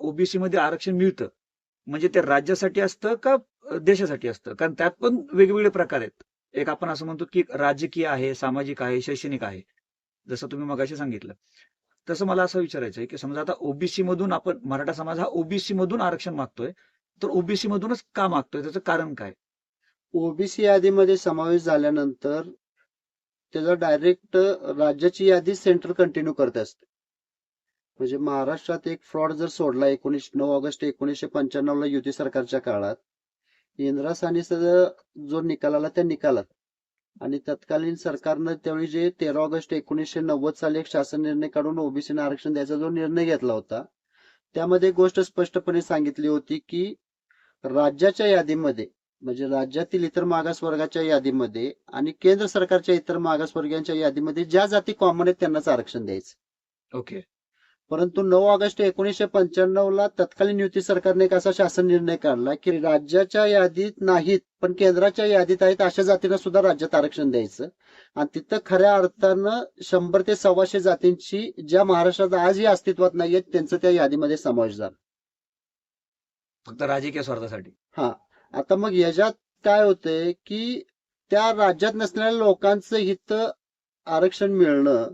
OBC मध्ये आरक्षण मिळतं. म्हणजे ते राज्यासाठी असतं का देशासाठी असतं? कारण त्यात पण वेगवेगळे प्रकार आहेत. एक आपण असं म्हणतो की राजकीय आहे सामाजिक आहे शैक्षणिक आहे. जसं तुम्ही मगाशी सांगितलं. तसं मला असं विचारायचं आहे की समजा आता ओबीसी मधून आपण मराठा समाज हा ओबीसी मधून आरक्षण मागतोय तर ओबीसी मधूनच का मागतोय? त्याचं कारण काय? ओबीसी यादीमध्ये समावेश झाल्यानंतर त्याचा डायरेक्ट राज्याची यादी सेंट्रल कंटिन्यू करत असते. म्हणजे महाराष्ट्रात एक फ्रॉड जर सोडला एकोणीस नऊ ऑगस्ट एकोणीसशे पंच्याण्णव ला युती सरकारच्या काळात इंदिरा सानीचा जो निकाल आला त्या निकालात. आणि तत्कालीन सरकारनं त्यावेळी जे तेरा ऑगस्ट एकोणीसशे नव्वद साली एक शासन निर्णय काढून ओबीसीने आरक्षण द्यायचा जो निर्णय घेतला होता त्यामध्ये एक गोष्ट स्पष्टपणे सांगितली होती की राज्याच्या यादीमध्ये म्हणजे राज्यातील इतर मागासवर्गाच्या यादीमध्ये आणि केंद्र सरकारच्या इतर मागासवर्गीयांच्या यादीमध्ये ज्या जाती कॉमन आहेत त्यांनाच आरक्षण द्यायचं. ओके परंतु नऊ ऑगस्ट एकोणीसशे पंच्याण्णव ला तत्कालीन युती सरकारने एक असा शासन निर्णय काढला की राज्याच्या यादीत नाहीत पण केंद्राच्या यादीत आहेत अशा जातींना सुद्धा राज्यात आरक्षण द्यायचं. आणि तिथं खऱ्या अर्थानं शंभर ते सव्वाशे जातींची ज्या महाराष्ट्रात आजही अस्तित्वात नाहीयेत त्यांचं त्या यादीमध्ये समावेश झाला. फक्त राजकीय स्वार्थासाठी. हा. आता मग याच्यात काय होतंय की त्या राज्यात नसलेल्या लोकांचं हित आरक्षण मिळणं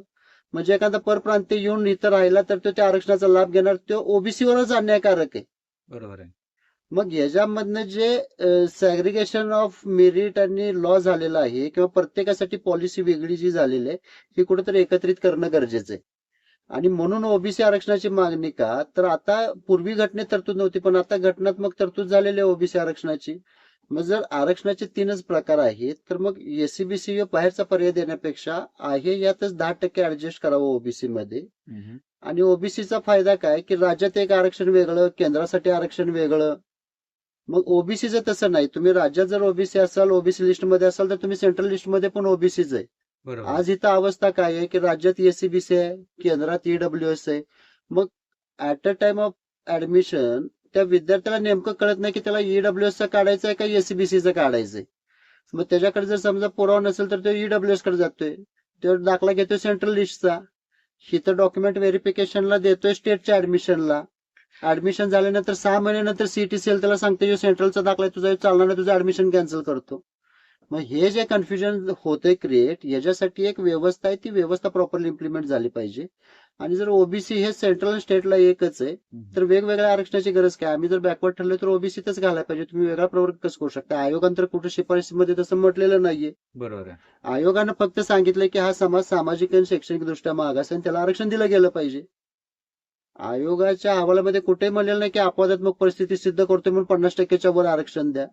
म्हणजे एखादा परप्रांतीय येऊन इथं राहिला तर तो त्या आरक्षणाचा लाभ घेणार तो ओबीसी वरच अन्यायकारक आहे. बरोबर आहे. मग याच्यामधनं जे सॅग्रिगेशन ऑफ मेरिट आणि लॉ झालेला आहे किंवा प्रत्येकासाठी पॉलिसी वेगळी जी झालेली आहे ही कुठेतरी एकत्रित करणं गरजेचं आहे. आणि म्हणून ओबीसी आरक्षणाची मागणी का तर आता पूर्वी घटनेत तरतूद नव्हती पण आता घटनात्मक तरतूद झालेली आहे ओबीसी आरक्षणाची. मग जर आरक्षणाचे तीनच प्रकार आहेत तर मग एसीबीसी बाहेरचा पर्याय देण्यापेक्षा आहे यातच दहा टक्के ऍडजस्ट करावं ओबीसी मध्ये. आणि ओबीसीचा फायदा काय? की राज्यात एक आरक्षण वेगळं केंद्रासाठी आरक्षण वेगळं. मग ओबीसीचं तसं नाही. तुम्ही राज्यात जर ओबीसी असाल ओबीसी लिस्टमध्ये असाल तर तुम्ही सेंट्रल लिस्टमध्ये पण ओबीसीच आहे. आज इथं अवस्था काय आहे? की राज्यात एसीबीसी आहे केंद्रात ईडब्ल्यू एस आहे. मग at a time of admission त्या विद्यार्थ्याला नेमकं कळत नाही की त्याला ईडब्ल्यू एस काढायचं आहे का एसीबीसीचं काढायचंय? मग त्याच्याकडे जर समजा पुरावा नसेल तर तो ईडब्ल्यू एसकडे जातोय. तो दाखला घेतोय सेंट्रल लिस्टचा इथं डॉक्युमेंट व्हेरिफिकेशनला देतोय स्टेटच्या ऍडमिशनला ऍडमिशन झाल्यानंतर सहा महिन्यानंतर सीटीसीएल त्याला सांगते जो सेंट्रलचा दाखला तुझा चालणार तुझं ऍडमिशन कॅन्सल करतो. मग हे जे कन्फ्युजन होतंय क्रिएट याच्यासाठी एक व्यवस्था आहे ती व्यवस्था प्रॉपरली इम्प्लिमेंट झाली पाहिजे. आणि जर ओबीसी हे सेंट्रल आणि स्टेटला एकच आहे. तर वेगवेगळ्या आरक्षणाची गरज काय? आम्ही जर बॅकवर्ड ठरलो तर ओबीसीतच घालायला पाहिजे. तुम्ही वेगळा प्रवर्ग कसं करू शकता? आयोगानं तर कुठं शिफारशीमध्ये तसं म्हटलेलं नाहीये. बरोबर आयोगानं फक्त सांगितलंय की हा समाज सामाजिक आणि शैक्षणिक दृष्ट्या मागास आहे आणि त्याला आरक्षण दिलं गेलं पाहिजे. आयोगाच्या अहवालामध्ये कुठेही म्हणलेलं नाही की अपवादात्मक परिस्थिती सिद्ध करतोय म्हणून पन्नास टक्क्याच्या वर आरक्षण द्या.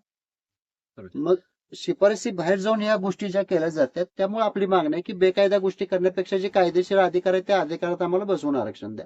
मग शिफारसी बाहेर जाऊन या गोष्टी ज्या केल्या जातात त्यामुळे आपली मागणी आहे की बेकायदा गोष्टी करण्यापेक्षा जे कायदेशीर अधिकार आहे त्या अधिकारात आम्हाला बसवून आरक्षण द्या.